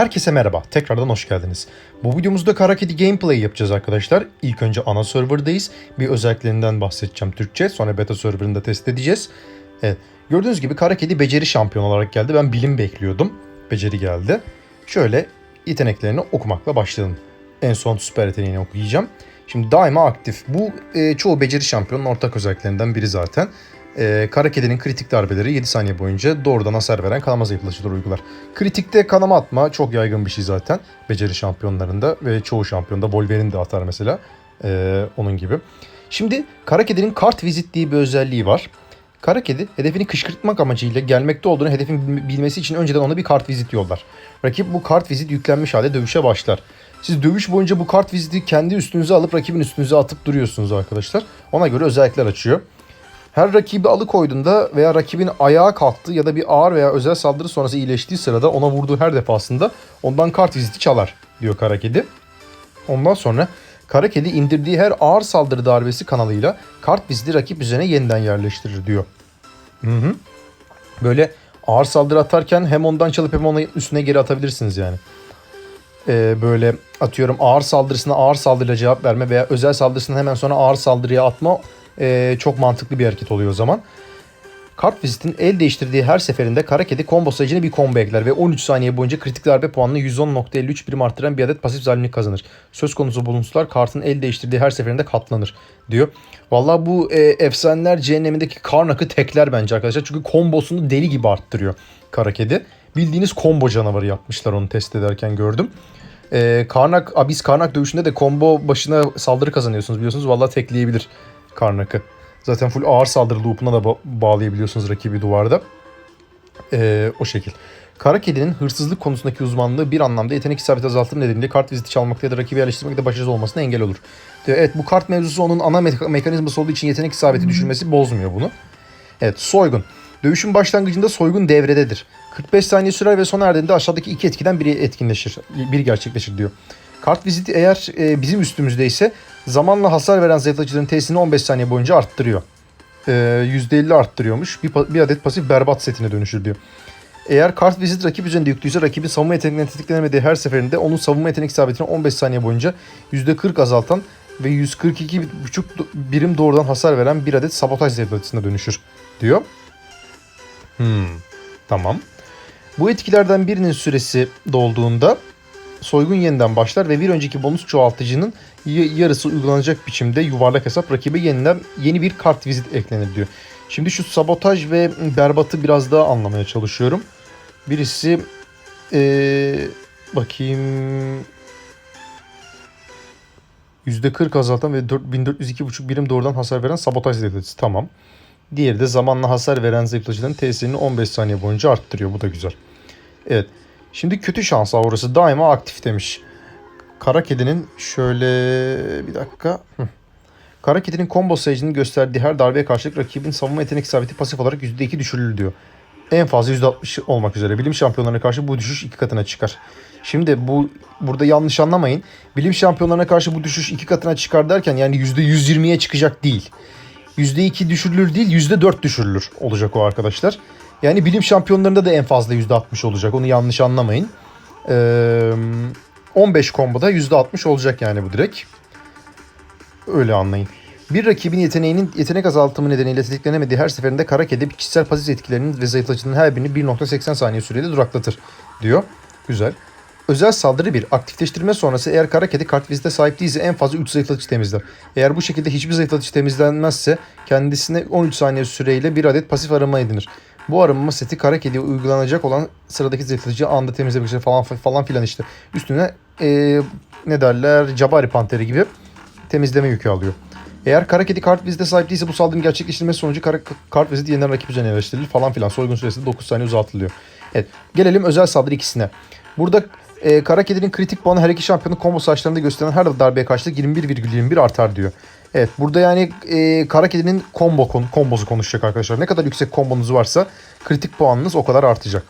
Herkese merhaba, tekrardan hoş geldiniz. Bu videomuzda Kara Kedi Gameplay yapacağız arkadaşlar. İlk önce ana serverdayız. Bir özelliklerinden bahsedeceğim Türkçe. Sonra beta serverında test edeceğiz. Evet, gördüğünüz gibi Kara Kedi beceri şampiyon olarak geldi. Ben bilim bekliyordum. Beceri geldi. Şöyle yeteneklerini okumakla başladım. En son süper yeteneğini okuyacağım. Şimdi daima aktif. Bu e, çoğu beceri şampiyonun ortak özelliklerinden biri zaten. E, kara kedinin kritik darbeleri 7 saniye boyunca doğrudan hasar veren kanama zayıflatıcıları uygular. Kritikte kanama atma çok yaygın bir şey zaten. Beceri şampiyonlarında ve çoğu şampiyonda Wolverine de atar mesela. E, onun gibi. Şimdi kara kedinin kart vizit diye bir özelliği var. Kara kedi hedefini kışkırtmak amacıyla gelmekte olduğunu hedefin bilmesi için önceden ona bir kart vizit yollar. Rakip bu kart vizit yüklenmiş halde dövüşe başlar. Siz dövüş boyunca bu kart viziti kendi üstünüze alıp rakibin üstünüze atıp duruyorsunuz arkadaşlar. Ona göre özellikler açıyor. Her rakibi alıkoyduğunda veya rakibin ayağa kalktı ya da bir ağır veya özel saldırı sonrası iyileştiği sırada ona vurduğu her defasında ondan kart viziti çalar diyor kara kedi. Ondan sonra kara kedi indirdiği her ağır saldırı darbesi kanalıyla kart viziti rakip üzerine yeniden yerleştirir diyor. Hı hı. Böyle ağır saldırı atarken hem ondan çalıp hem onun üstüne geri atabilirsiniz yani. Ee, böyle atıyorum ağır saldırısına ağır saldırıyla cevap verme veya özel saldırısına hemen sonra ağır saldırıya atma e, çok mantıklı bir hareket oluyor o zaman. Kart vizitin el değiştirdiği her seferinde kara kedi combo sayıcına bir combo ekler ve 13 saniye boyunca kritik darbe puanını 110.53 birim arttıran bir adet pasif zalimlik kazanır. Söz konusu buluntular kartın el değiştirdiği her seferinde katlanır diyor. Vallahi bu e, efsaneler cehennemindeki Karnak'ı tekler bence arkadaşlar. Çünkü kombosunu deli gibi arttırıyor kara kedi. Bildiğiniz combo canavarı yapmışlar onu test ederken gördüm. E, Karnak, Abyss Karnak dövüşünde de combo başına saldırı kazanıyorsunuz biliyorsunuz. Vallahi tekleyebilir Karnak'ı. Zaten full ağır saldırı loop'una da ba- bağlayabiliyorsunuz rakibi duvarda. Ee, o şekil. Kara kedinin hırsızlık konusundaki uzmanlığı bir anlamda yetenek isabeti azaltır nedeniyle kart viziti çalmakta ya da rakibi yerleştirmekte başarısız olmasına engel olur. Diyor, evet bu kart mevzusu onun ana me- mekanizması olduğu için yetenek isabeti düşürmesi bozmuyor bunu. Evet soygun. Dövüşün başlangıcında soygun devrededir. 45 saniye sürer ve sona erdiğinde aşağıdaki iki etkiden biri etkinleşir. Biri gerçekleşir diyor. Kart viziti eğer e, bizim üstümüzde ise zamanla hasar veren zayıflatıcıların tesisini 15 saniye boyunca arttırıyor. E, %50 arttırıyormuş. Bir, bir adet pasif berbat setine dönüşür diyor. Eğer kart vizit rakip üzerinde yüklüyse rakibin savunma yeteneklerini tetiklenemediği her seferinde onun savunma yetenek isabetini 15 saniye boyunca %40 azaltan ve 142,5 birim doğrudan hasar veren bir adet sabotaj zayıflatıcısına dönüşür diyor. Hmm, tamam. Bu etkilerden birinin süresi dolduğunda soygun yeniden başlar ve bir önceki bonus çoğaltıcının yarısı uygulanacak biçimde yuvarlak hesap rakibe yeniden yeni bir kart vizit eklenir diyor. Şimdi şu sabotaj ve berbatı biraz daha anlamaya çalışıyorum. Birisi ee, bakayım %40 azaltan ve 1402,5 birim doğrudan hasar veren sabotaj zayıflatıcısı. Tamam. Diğeri de zamanla hasar veren zayıflatıcıların tesirini 15 saniye boyunca arttırıyor. Bu da güzel. Evet. Şimdi kötü şans aurası daima aktif demiş. Kara kedinin şöyle bir dakika. Hı. Kara kedinin combo sayıcının gösterdiği her darbeye karşılık rakibin savunma yetenek isabeti pasif olarak %2 düşürülür diyor. En fazla %60 olmak üzere. Bilim şampiyonlarına karşı bu düşüş iki katına çıkar. Şimdi bu burada yanlış anlamayın. Bilim şampiyonlarına karşı bu düşüş iki katına çıkar derken yani %120'ye çıkacak değil. %2 düşürülür değil %4 düşürülür olacak o arkadaşlar. Yani bilim şampiyonlarında da en fazla %60 olacak. Onu yanlış anlamayın. Ee, 15 komboda %60 olacak yani bu direkt. Öyle anlayın. Bir rakibin yeteneğinin yetenek azaltımı nedeniyle tetiklenemediği her seferinde kara kedi kişisel pasif etkilerinin ve zayıflatıcının her birini 1.80 saniye süreyle duraklatır diyor. Güzel. Özel saldırı 1. Aktifleştirme sonrası eğer kara kedi kart vizite sahip değilse en fazla 3 zayıflatıcı temizler. Eğer bu şekilde hiçbir zayıflatıcı temizlenmezse kendisine 13 saniye süreyle bir adet pasif arama edinir. Bu arınma seti kara kediye uygulanacak olan sıradaki zayıflatıcıyı anında temizlemek falan falan filan işte. Üstüne eee, ne derler Jabari Panteri gibi temizleme yükü alıyor. Eğer kara kedi kart vizite sahip değilse bu saldırının gerçekleştirilmesi sonucu kara, kart viziti yeniden rakip üzerine yerleştirilir falan filan. Soygun süresi de 9 saniye uzatılıyor. Evet gelelim özel saldırı ikisine. Burada e, kara kedinin kritik puanı her iki şampiyonun combo saçlarında gösteren her darbeye karşılık 21,21 artar diyor. Evet burada yani e, kara kedinin combo konu, kombosu konuşacak arkadaşlar. Ne kadar yüksek kombonuz varsa kritik puanınız o kadar artacak.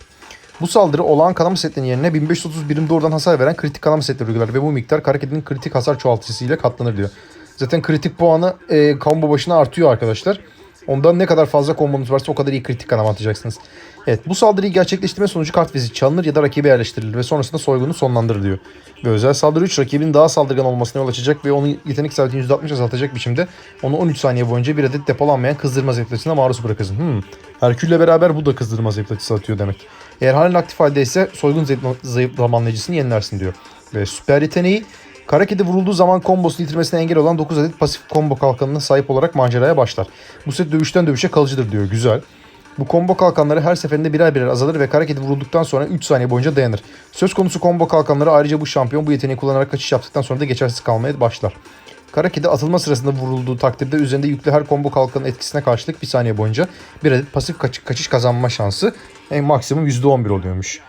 Bu saldırı olağan kanama setlerinin yerine 1530 birim doğrudan hasar veren kritik kanama setleri uygular ve bu miktar kara kedinin kritik hasar çoğaltıcısıyla katlanır diyor. Zaten kritik puanı e, combo başına artıyor arkadaşlar. Ondan ne kadar fazla kombonuz varsa o kadar iyi kritik kanama atacaksınız. Evet bu saldırıyı gerçekleştirme sonucu kart vizit çalınır ya da rakibe yerleştirilir ve sonrasında soygunu sonlandırır diyor. Ve özel saldırı 3 rakibin daha saldırgan olmasına yol açacak ve onun yetenek isabetini %60 azaltacak biçimde onu 13 saniye boyunca bir adet depolanmayan kızdırma zeplatısına maruz bırakırsın. Hmm. Herkül'le beraber bu da kızdırma zeplatisi atıyor demek. Eğer halen aktif haldeyse soygun zayıf- zayıf zamanlayıcısını yenilersin diyor. Ve süper yeteneği Kara kedi vurulduğu zaman kombosunu yitirmesine engel olan 9 adet pasif combo kalkanına sahip olarak maceraya başlar. Bu set dövüşten dövüşe kalıcıdır diyor. Güzel. Bu combo kalkanları her seferinde birer birer azalır ve kara kedi vurulduktan sonra 3 saniye boyunca dayanır. Söz konusu combo kalkanları ayrıca bu şampiyon bu yeteneği kullanarak kaçış yaptıktan sonra da geçersiz kalmaya başlar. Kara kedi atılma sırasında vurulduğu takdirde üzerinde yüklü her combo kalkanın etkisine karşılık bir saniye boyunca bir adet pasif kaç- kaçış kazanma şansı en maksimum %11 oluyormuş.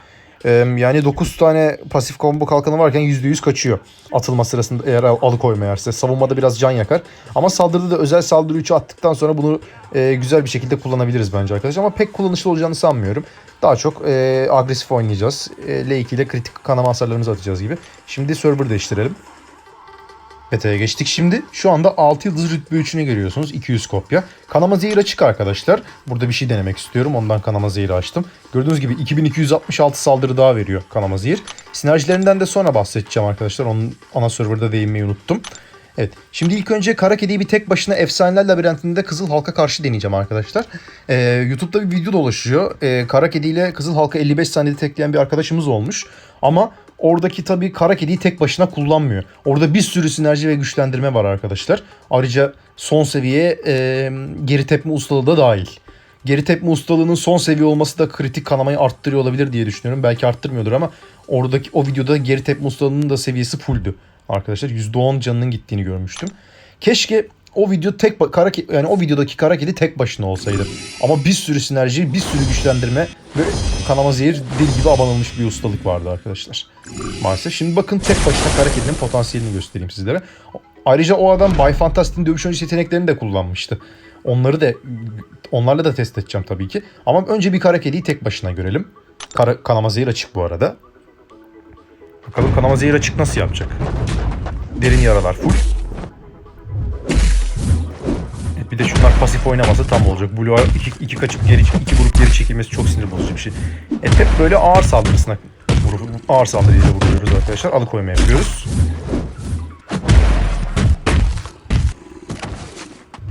Yani 9 tane pasif combo kalkanı varken %100 kaçıyor. Atılma sırasında eğer alıkoymayarsa. Savunmada biraz can yakar. Ama saldırıda da özel saldırı 3'ü attıktan sonra bunu e, güzel bir şekilde kullanabiliriz bence arkadaşlar. Ama pek kullanışlı olacağını sanmıyorum. Daha çok e, agresif oynayacağız. E, L2 ile kritik kanama hasarlarımızı atacağız gibi. Şimdi server değiştirelim. Beta'ya geçtik şimdi. Şu anda 6 yıldız rütbe 3'ünü görüyorsunuz. 200 kopya. Kanama zehir açık arkadaşlar. Burada bir şey denemek istiyorum. Ondan kanama zehiri açtım. Gördüğünüz gibi 2266 saldırı daha veriyor kanama zehir. Sinerjilerinden de sonra bahsedeceğim arkadaşlar. Onun ana serverda değinmeyi unuttum. Evet. Şimdi ilk önce Kara Kedi'yi bir tek başına Efsaneler Labirentinde Kızıl Halk'a karşı deneyeceğim arkadaşlar. Ee, YouTube'da bir video dolaşıyor. Ee, Kara Kedi Kızıl Halk'a 55 saniyede tekleyen bir arkadaşımız olmuş. Ama oradaki tabii Kara Kedi'yi tek başına kullanmıyor. Orada bir sürü sinerji ve güçlendirme var arkadaşlar. Ayrıca son seviye e, geri tepme ustalığı da dahil. Geri tepme ustalığının son seviye olması da kritik kanamayı arttırıyor olabilir diye düşünüyorum. Belki arttırmıyordur ama oradaki o videoda geri tepme ustalığının da seviyesi fulldü. Arkadaşlar %10 canının gittiğini görmüştüm. Keşke o video tek kara yani o videodaki kara kedi tek başına olsaydı. Ama bir sürü sinerji, bir sürü güçlendirme ve kanama zehir deli gibi abanılmış bir ustalık vardı arkadaşlar. Maalesef. Şimdi bakın tek başına kara kedinin potansiyelini göstereyim sizlere. Ayrıca o adam Bay Fantastic'in dövüş öncesi yeteneklerini de kullanmıştı. Onları da onlarla da test edeceğim tabii ki. Ama önce bir kara kediyi tek başına görelim. Kara, kanama zehir açık bu arada. Bakalım kanama zehir açık nasıl yapacak? Derin yaralar full. Bir de şunlar pasif oynaması tam olacak. Blue'a iki, iki kaçıp geri iki vurup geri çekilmesi çok sinir bozucu bir şey. Evet hep böyle ağır saldırısına vurur, ağır saldırıyla vuruyoruz arkadaşlar. Alıkoyma yapıyoruz.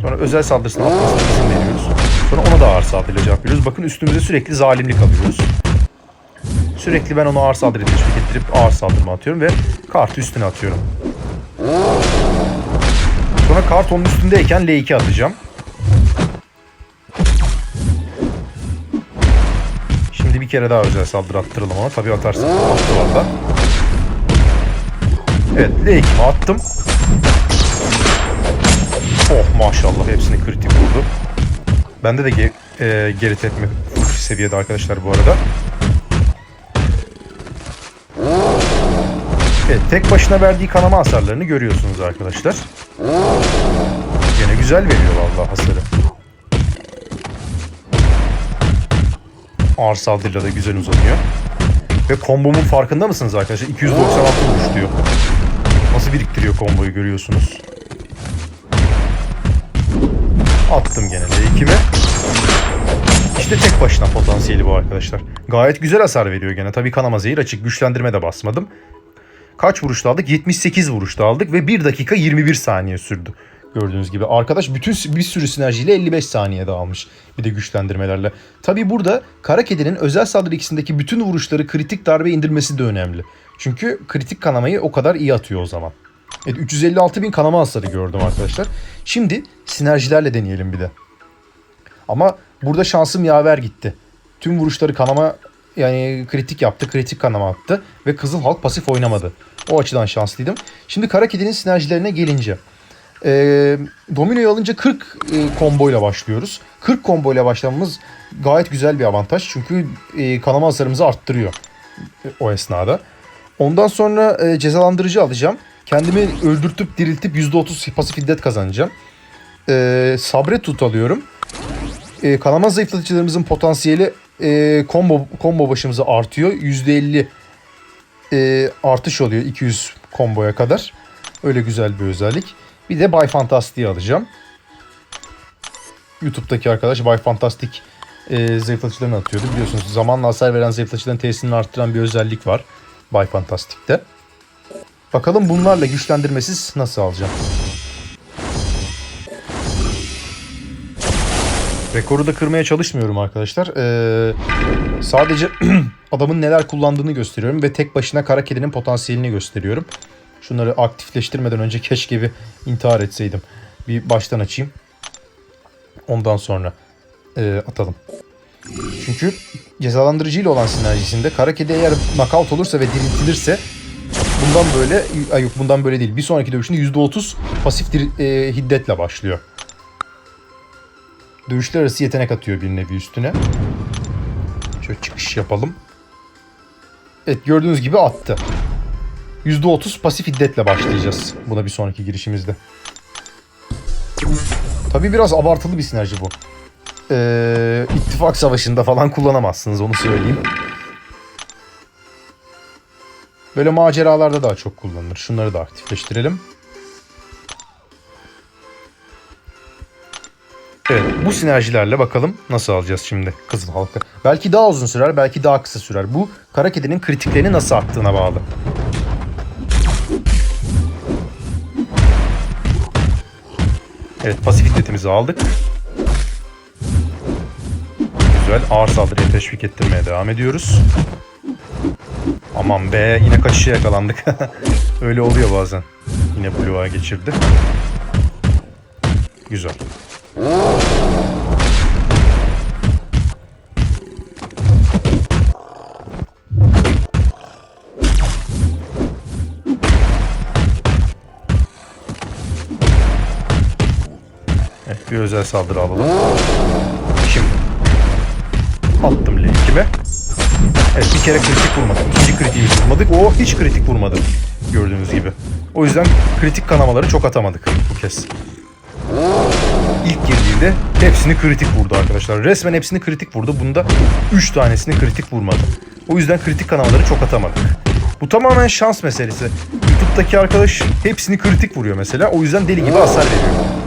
Sonra özel saldırısına atmasına izin veriyoruz. Sonra ona da ağır saldırıyla cevap veriyoruz. Bakın üstümüze sürekli zalimlik alıyoruz. Sürekli ben onu ağır saldırı teşvik ettirip ağır saldırma atıyorum ve kartı üstüne atıyorum. Sonra kart onun üstündeyken L2 atacağım. Şimdi bir kere daha özel saldırı attıralım ona. Tabii atarsak attı valla. Evet L2'mi attım. Oh maşallah hepsini kritik vurdu. Bende de ge- e, geri full seviyede arkadaşlar bu arada. Evet, tek başına verdiği kanama hasarlarını görüyorsunuz arkadaşlar. Güzel veriyor vallahi hasarı. Ağır saldırıyla da güzel uzanıyor. Ve kombomun farkında mısınız arkadaşlar? 296 vuruş diyor. Nasıl biriktiriyor komboyu görüyorsunuz. Attım gene L2'mi. İşte tek başına potansiyeli bu arkadaşlar. Gayet güzel hasar veriyor gene. Tabii kanama zehir açık. Güçlendirme de basmadım. Kaç vuruşta aldık? 78 vuruşta aldık ve 1 dakika 21 saniye sürdü. Gördüğünüz gibi arkadaş bütün bir sürü sinerjiyle 55 saniyede almış. Bir de güçlendirmelerle. Tabi burada Kara Kedi'nin özel saldırı ikisindeki bütün vuruşları kritik darbe indirmesi de önemli. Çünkü kritik kanamayı o kadar iyi atıyor o zaman. Evet 356 bin kanama hasarı gördüm arkadaşlar. Şimdi sinerjilerle deneyelim bir de. Ama burada şansım yaver gitti. Tüm vuruşları kanama yani kritik yaptı, kritik kanama attı ve Kızıl Halk pasif oynamadı. O açıdan şanslıydım. Şimdi Kara Kedi'nin sinerjilerine gelince. E, Domino'yu alınca 40 e, komboyla başlıyoruz. 40 komboyla başlamamız gayet güzel bir avantaj. Çünkü e, kanama hasarımızı arttırıyor e, o esnada. Ondan sonra e, cezalandırıcı alacağım. Kendimi öldürtüp diriltip %30 pasif hiddet kazanacağım. E, sabret tut alıyorum. E, kanama zayıflatıcılarımızın potansiyeli e, combo combo başımıza artıyor. %50 e, artış oluyor 200 komboya kadar. Öyle güzel bir özellik. Bir de Bay Fantastic'i alacağım. YouTube'daki arkadaş Bay Fantastic e, zayıflatıcılarını atıyordu. Biliyorsunuz zamanla hasar veren zayıflatıcıların tesirini arttıran bir özellik var. Bay Fantastic'te. Bakalım bunlarla güçlendirmesiz nasıl alacağım. Rekoru da kırmaya çalışmıyorum arkadaşlar. Ee, sadece adamın neler kullandığını gösteriyorum ve tek başına kara kedinin potansiyelini gösteriyorum. Şunları aktifleştirmeden önce keşke bir intihar etseydim. Bir baştan açayım. Ondan sonra e, atalım. Çünkü cezalandırıcı ile olan sinerjisinde kara kedi eğer knockout olursa ve diriltilirse bundan böyle ay yok bundan böyle değil. Bir sonraki dövüşünde %30 pasif dir- e, hiddetle başlıyor. Dövüşler arası yetenek atıyor bir nevi üstüne. Şöyle çıkış yapalım. Evet gördüğünüz gibi attı. %30 pasif hiddetle başlayacağız buna bir sonraki girişimizde. Tabi biraz abartılı bir sinerji bu. Ee, ittifak savaşında falan kullanamazsınız onu söyleyeyim. Böyle maceralarda daha çok kullanılır. Şunları da aktifleştirelim. Evet bu sinerjilerle bakalım nasıl alacağız şimdi Kızıl Halkı. Belki daha uzun sürer belki daha kısa sürer. Bu kara kedinin kritiklerini nasıl attığına bağlı. Evet pasif hiddetimizi aldık. Güzel ağır saldırıya teşvik ettirmeye devam ediyoruz. Aman be yine kaçışa yakalandık. Öyle oluyor bazen. Yine Blue'a geçirdi. Güzel. Bir özel saldırı alalım. Şimdi attım L2'me. Evet bir kere kritik vurmadık. İkinci kritiğimizi vurmadık. O hiç kritik vurmadı. Gördüğünüz gibi. O yüzden kritik kanamaları çok atamadık bu kez. İlk girdiğinde hepsini kritik vurdu arkadaşlar. Resmen hepsini kritik vurdu. Bunda 3 tanesini kritik vurmadı. O yüzden kritik kanamaları çok atamadık. Bu tamamen şans meselesi. YouTube'daki arkadaş hepsini kritik vuruyor mesela. O yüzden deli gibi hasar veriyor.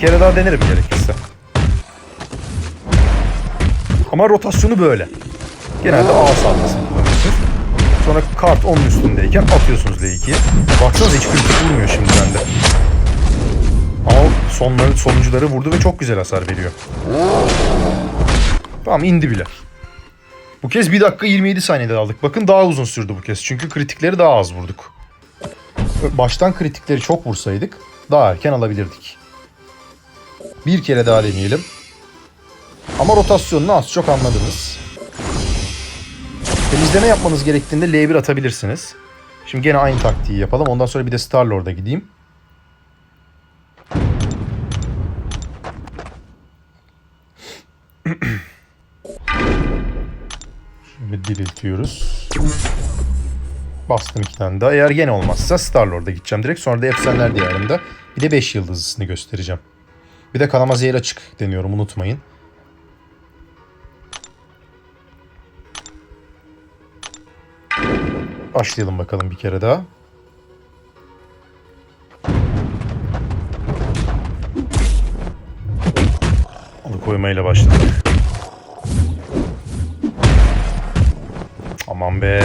Kere daha denerim gerekirse. Ama rotasyonu böyle. Genelde A saldırısını kullanıyorsunuz. Sonra kart onun üstündeyken atıyorsunuz L2'ye. Baksanıza hiç kritik vurmuyor şimdi bende. Ama sonları, sonuncuları vurdu ve çok güzel hasar veriyor. Tamam indi bile. Bu kez 1 dakika 27 saniyede aldık. Bakın daha uzun sürdü bu kez. Çünkü kritikleri daha az vurduk. Baştan kritikleri çok vursaydık daha erken alabilirdik. Bir kere daha deneyelim. Ama rotasyonunu az çok anladınız. Temizleme yapmanız gerektiğinde L1 atabilirsiniz. Şimdi gene aynı taktiği yapalım. Ondan sonra bir de Star-Lord'a gideyim. Şimdi diriltiyoruz. Bastım iki tane daha. Eğer gene olmazsa Star-Lord'a gideceğim direkt. Sonra da Efsaneler Diyarı'nda bir de 5 yıldızlısını göstereceğim. Bir de kanama zehir açık deniyorum unutmayın. Başlayalım bakalım bir kere daha. Alıkoymayla başladık. Aman be.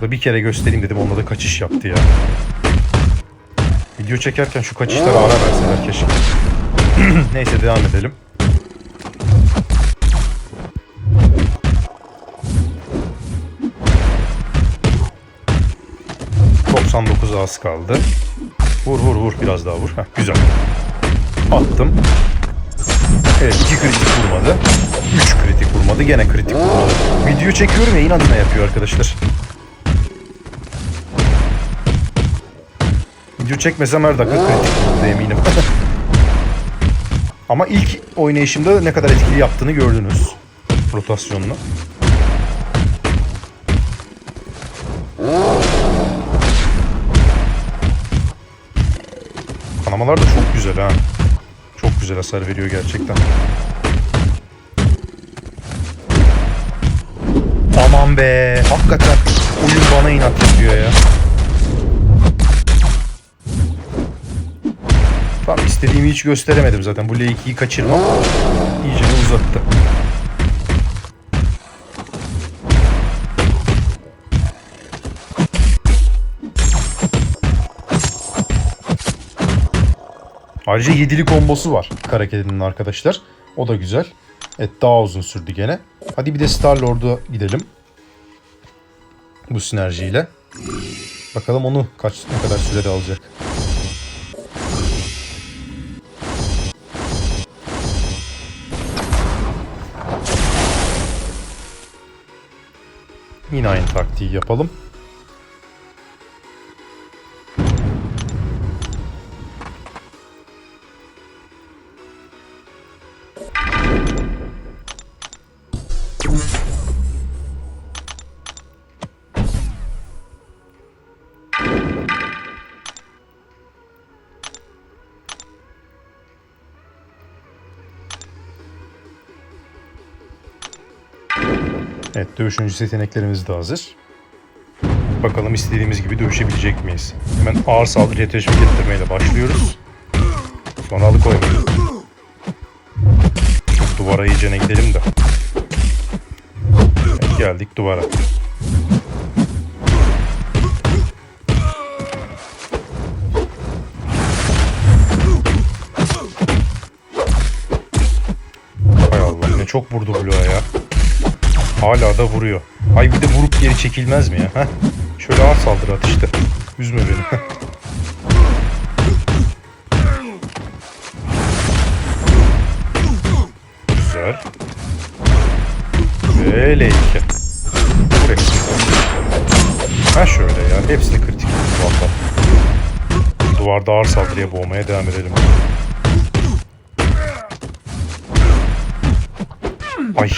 Da bir kere göstereyim dedim onda da kaçış yaptı ya. Video çekerken şu kaçışlara ara verseler keşke. Neyse devam edelim. ...99 az kaldı. Vur vur vur biraz daha vur. Heh, güzel. Attım. Evet iki kritik vurmadı. Üç kritik vurmadı. Gene kritik vurmadı. Video çekiyorum ya inadına yapıyor arkadaşlar. Video çekmesem her dakika kritik eminim. Ama ilk oynayışımda ne kadar etkili yaptığını gördünüz. Rotasyonla. Kanamalar da çok güzel ha. Çok güzel hasar veriyor gerçekten. Aman be. Hakikaten oyun bana inat yapıyor ya. İstediğimi hiç gösteremedim zaten. Bu L2'yi kaçırmam. İyice uzattı. Ayrıca yedili kombosu var kara kedinin arkadaşlar. O da güzel. Evet daha uzun sürdü gene. Hadi bir de Star Lord'a gidelim. Bu sinerjiyle. Bakalım onu kaç ne kadar sürede alacak. Yine aynı taktiği yapalım. Evet dövüş öncesi yeteneklerimiz de hazır. Bakalım istediğimiz gibi dövüşebilecek miyiz? Hemen ağır saldırıya teşvik ettirmeyle başlıyoruz. Sonra alıkoymayalım. Şu duvara iyicene gidelim de. Evet, geldik duvara. Hay Allah ne çok vurdu bloğa ya. Hala da vuruyor. Ay bir de vurup geri çekilmez mi ya? Heh. Şöyle ağır saldırı at işte. Üzme beni. Güzel. L2. Vur hepsini. Ha şöyle ya. Hepsini kritik valla. Duvarda ağır saldırıya boğmaya devam edelim. Ay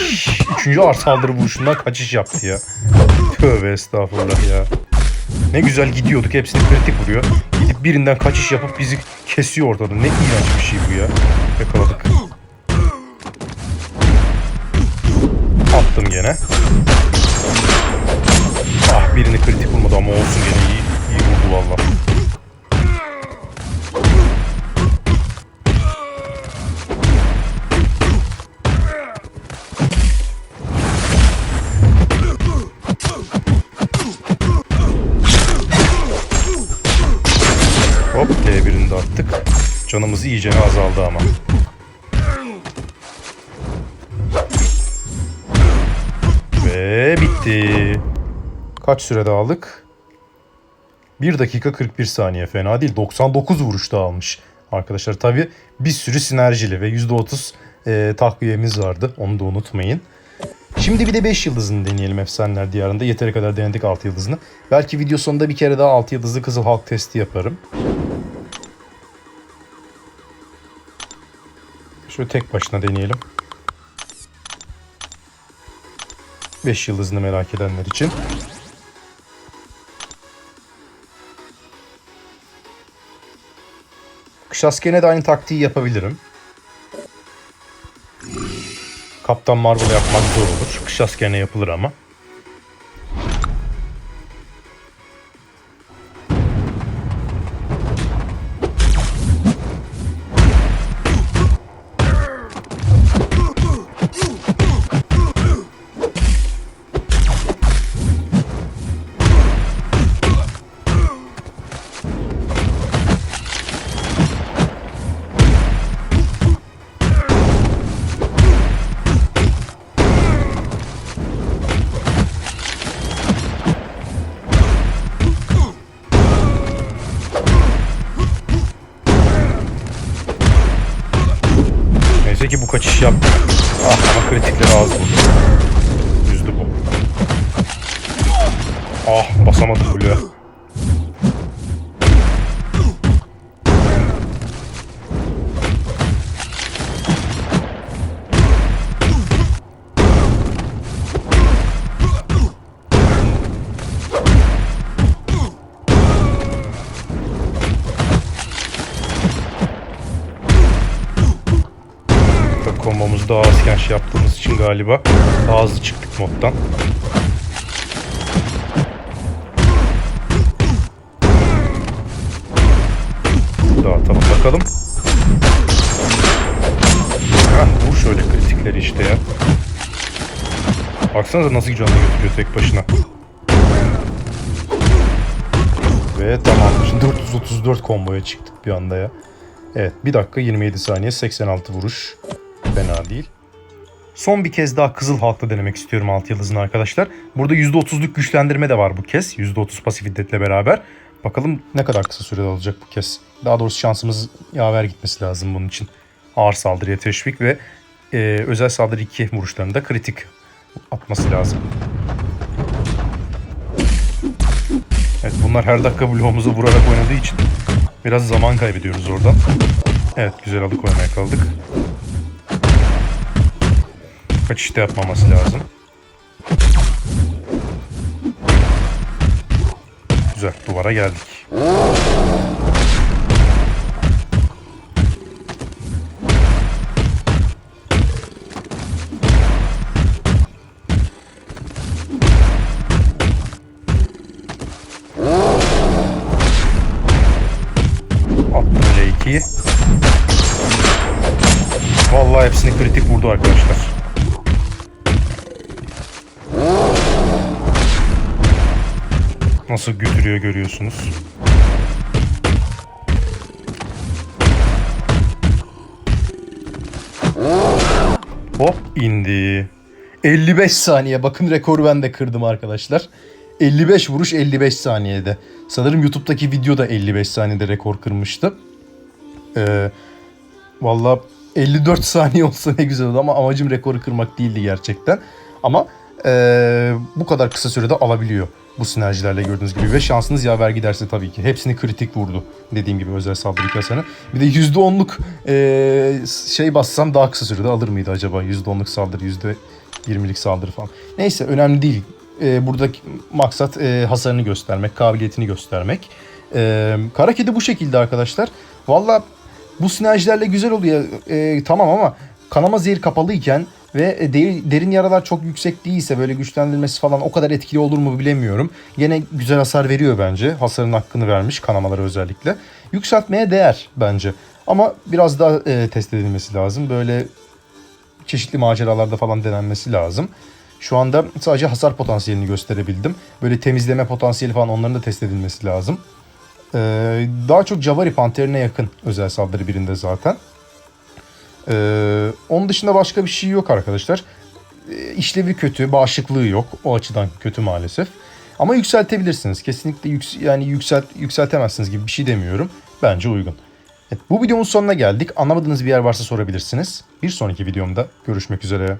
üçüncü ağır saldırı vuruşundan kaçış yaptı ya. Tövbe estağfurullah ya. Ne güzel gidiyorduk hepsini kritik vuruyor. Gidip birinden kaçış yapıp bizi kesiyor ortada. Ne iğrenç bir şey bu ya. Yakaladık. Attım gene. Ah birini kritik vurmadı ama olsun gene iyi, iyi vurdu valla. İyice azaldı ama. Ve bitti. Kaç sürede aldık? 1 dakika 41 saniye fena değil. 99 vuruşta almış. Arkadaşlar tabi bir sürü sinerjili ve %30 e, takviyemiz vardı. Onu da unutmayın. Şimdi bir de 5 yıldızını deneyelim Efsaneler Diyarı'nda. Yeteri kadar denedik 6 yıldızını. Belki video sonunda bir kere daha 6 yıldızlı Kızıl Halk testi yaparım. Şöyle tek başına deneyelim. 5 yıldızını merak edenler için. Kış askerine de aynı taktiği yapabilirim. Kaptan Marvel yapmak zor olur. Kış askerine yapılır ama. Galiba daha hızlı çıktık moddan. Dağıtalım bakalım. Şöyle kritikleri işte ya. Baksanıza nasıl canını götürüyor tek başına. Ve tamamdır. 434 komboya çıktık bir anda ya. Evet 1 dakika 27 saniye 86 vuruş. Fena değil. Son bir kez daha Kızıl Halk'ta denemek istiyorum 6 yıldızını arkadaşlar. Burada %30'luk güçlendirme de var bu kez. %30 pasif iddetle beraber. Bakalım ne kadar kısa sürede alacak bu kez. Daha doğrusu şansımız yaver gitmesi lazım bunun için. Ağır saldırıya teşvik ve e, özel saldırı 2 vuruşlarında kritik atması lazım. Evet bunlar her dakika bloğumuza vurarak oynadığı için biraz zaman kaybediyoruz oradan. Evet güzel alıkoymaya kaldık. Kaçışta yapmaması lazım. Güzel duvara geldik. Götürüyor görüyorsunuz. Hop indi. 55 saniye. Bakın rekoru ben de kırdım arkadaşlar. 55 vuruş 55 saniyede. Sanırım YouTube'daki video da 55 saniyede rekor kırmıştı. Ee, Valla 54 saniye olsa ne güzel oldu ama amacım rekoru kırmak değildi gerçekten. Ama ee, bu kadar kısa sürede alabiliyor bu sinerjilerle gördüğünüz gibi. Ve şansınız yaver giderse tabii ki. Hepsini kritik vurdu. Dediğim gibi özel saldırı kasanı. Bir de %10'luk ee, şey bassam daha kısa sürede alır mıydı acaba? %10'luk saldırı, %20'lik saldırı falan. Neyse önemli değil. E, buradaki maksat e, hasarını göstermek, kabiliyetini göstermek. E, kara kedi bu şekilde arkadaşlar. Valla bu sinerjilerle güzel oluyor. E, tamam ama kanama zehir kapalıyken ve e, de- derin yaralar çok yüksek değilse böyle güçlendirmesi falan o kadar etkili olur mu bilemiyorum. Gene güzel hasar veriyor bence. Hasarın hakkını vermiş kanamaları özellikle. Yükseltmeye değer bence. Ama biraz daha e, test edilmesi lazım. Böyle çeşitli maceralarda falan denenmesi lazım. Şu anda sadece hasar potansiyelini gösterebildim. Böyle temizleme potansiyeli falan onların da test edilmesi lazım. Ee, daha çok Javari Panterine yakın özel saldırı birinde zaten. Ee, onun dışında başka bir şey yok arkadaşlar. Ee, işlevi kötü, bağışıklığı yok. O açıdan kötü maalesef. Ama yükseltebilirsiniz. Kesinlikle yüks yani yükselt yükseltemezsiniz gibi bir şey demiyorum. Bence uygun. Evet, bu videomuz sonuna geldik. Anlamadığınız bir yer varsa sorabilirsiniz. Bir sonraki videomda görüşmek üzere.